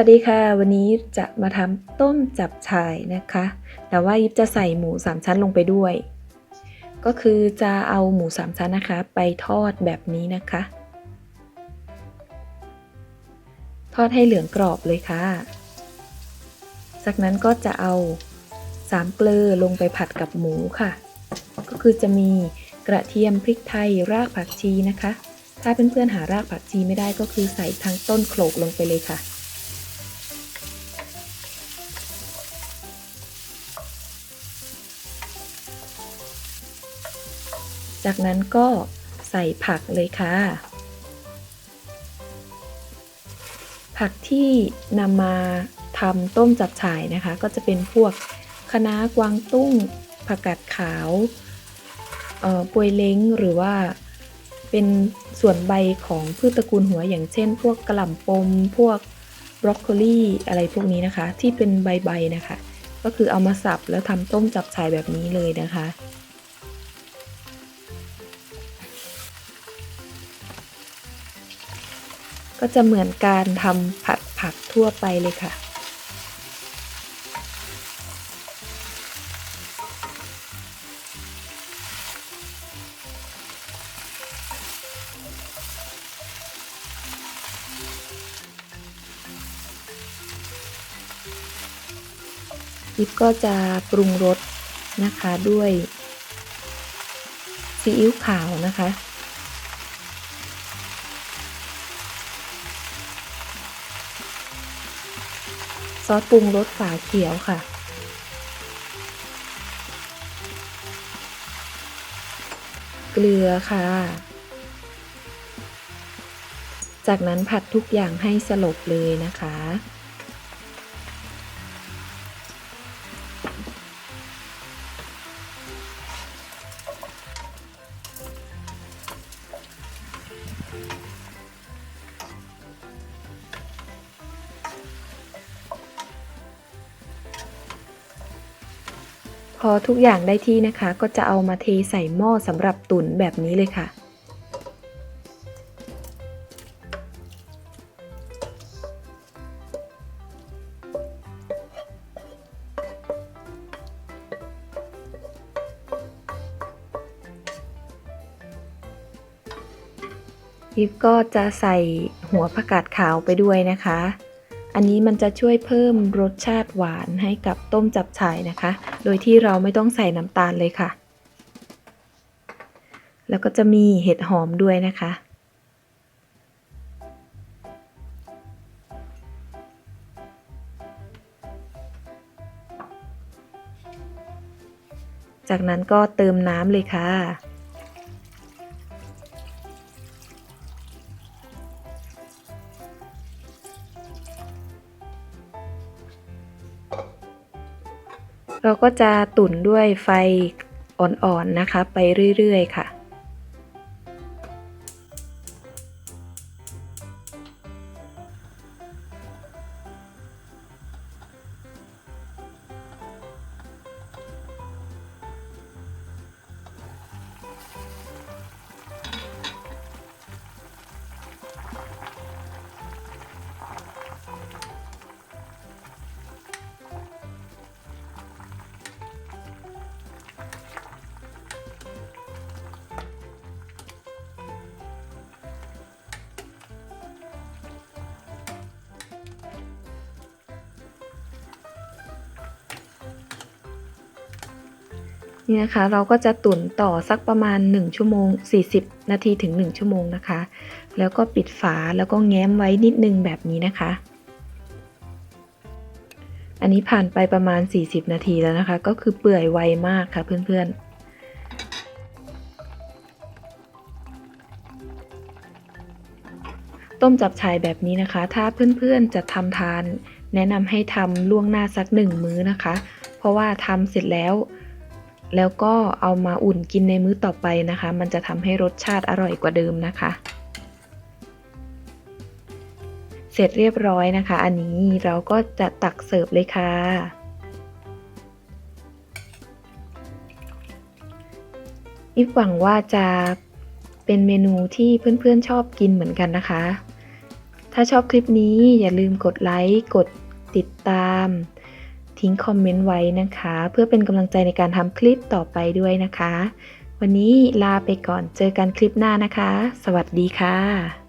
วัสดีค่ะ วันนี้จะมาทำต้มจับฉ่ายนะคะ แต่ว่ายิบจะใส่หมูสามชั้นลงไปด้วย ก็คือจะเอาหมูสามชั้นนะคะ ไปทอดแบบนี้นะคะ ทอดให้เหลืองกรอบเลยค่ะ จากนั้นก็จะเอาสามเกลือลงไปผัดกับหมูค่ะ ก็คือจะมีกระเทียมพริกไทยรากผักชีนะคะ ถ้าเพื่อนๆหารากผักชีไม่ได้ก็คือใส่ทั้งต้นโขลกลงไปเลยค่ะ จากนั้นก็ใส่ผักเลยค่ะ ผักที่นำมาทำต้มจับฉ่ายนะคะ ก็จะเป็นพวกคะน้ากวางตุ้ง ผักกาดขาวปวยเล้งหรือว่าเป็นส่วนใบของพืชตระกูลหัวอย่างเช่น พวกกระหล่ำปม พวกบรอกโคลีอะไรพวกนี้นะคะ ที่เป็นใบๆนะคะ ก็คือเอามาสับแล้วทำต้มจับฉ่ายแบบนี้เลยนะคะ ก็จะเหมือนการทำผัดผักทั่วไปเลยค่ะ ยิบก็จะปรุงรสนะคะด้วยซีอิ๊วขาวนะคะ ซอสปรุงรสฝาเขียวค่ะ เกลือค่ะ จากนั้นผัดทุกอย่างให้สลบเลยนะคะ พอทุกอย่างได้ที่นะคะ ก็จะเอามาเทใส่หม้อสำหรับตุ๋นแบบนี้เลยค่ะยิบก็จะใส่หัวผักกาดขาวไปด้วยนะคะ อันนี้มันจะช่วยเพิ่มรสชาติหวานให้กับต้มจับฉ่ายนะคะ โดยที่เราไม่ต้องใส่น้ำตาลเลยค่ะ แล้วก็จะมีเห็ดหอมด้วยนะคะ จากนั้นก็เติมน้ำเลยค่ะ เราก็จะตุ๋นด้วยไฟอ่อนๆนะคะ ไปเรื่อยๆค่ะ นี่นะคะเราก็จะตุ๋นต่อสักประมาณ 1 ชั่วโมง 40 นาทีถึง 1 ชั่วโมงนะคะ แล้วก็ปิดฝาแล้วก็แง้มไว้นิดนึงแบบนี้นะคะ อันนี้ผ่านไปประมาณ 40 นาทีแล้วนะคะ ก็คือเปื่อยไวมากค่ะเพื่อนๆต้มจับฉ่ายแบบนี้นะคะ ถ้าเพื่อนๆจะทำทาน แนะนำให้ทำล่วงหน้าสักหนึ่งมื้อนะคะ เพราะว่าทำเสร็จแล้ว แล้วก็เอามาอุ่นกินในมื้อต่อไปนะคะ มันจะทำให้รสชาติอร่อยกว่าเดิมนะคะ เสร็จเรียบร้อยนะคะ อันนี้เราก็จะตักเสิร์ฟเลยค่ะ อิฟหวังว่าจะเป็นเมนูที่เพื่อนๆชอบกินเหมือนกันนะคะ ถ้าชอบคลิปนี้อย่าลืมกดไลค์ กดติดตาม ทิ้งคอมเมนต์ไว้นะคะ เพื่อเป็นกำลังใจในการทำคลิปต่อไปด้วยนะคะ วันนี้ลาไปก่อนเจอกันคลิปหน้านะคะ สวัสดีค่ะ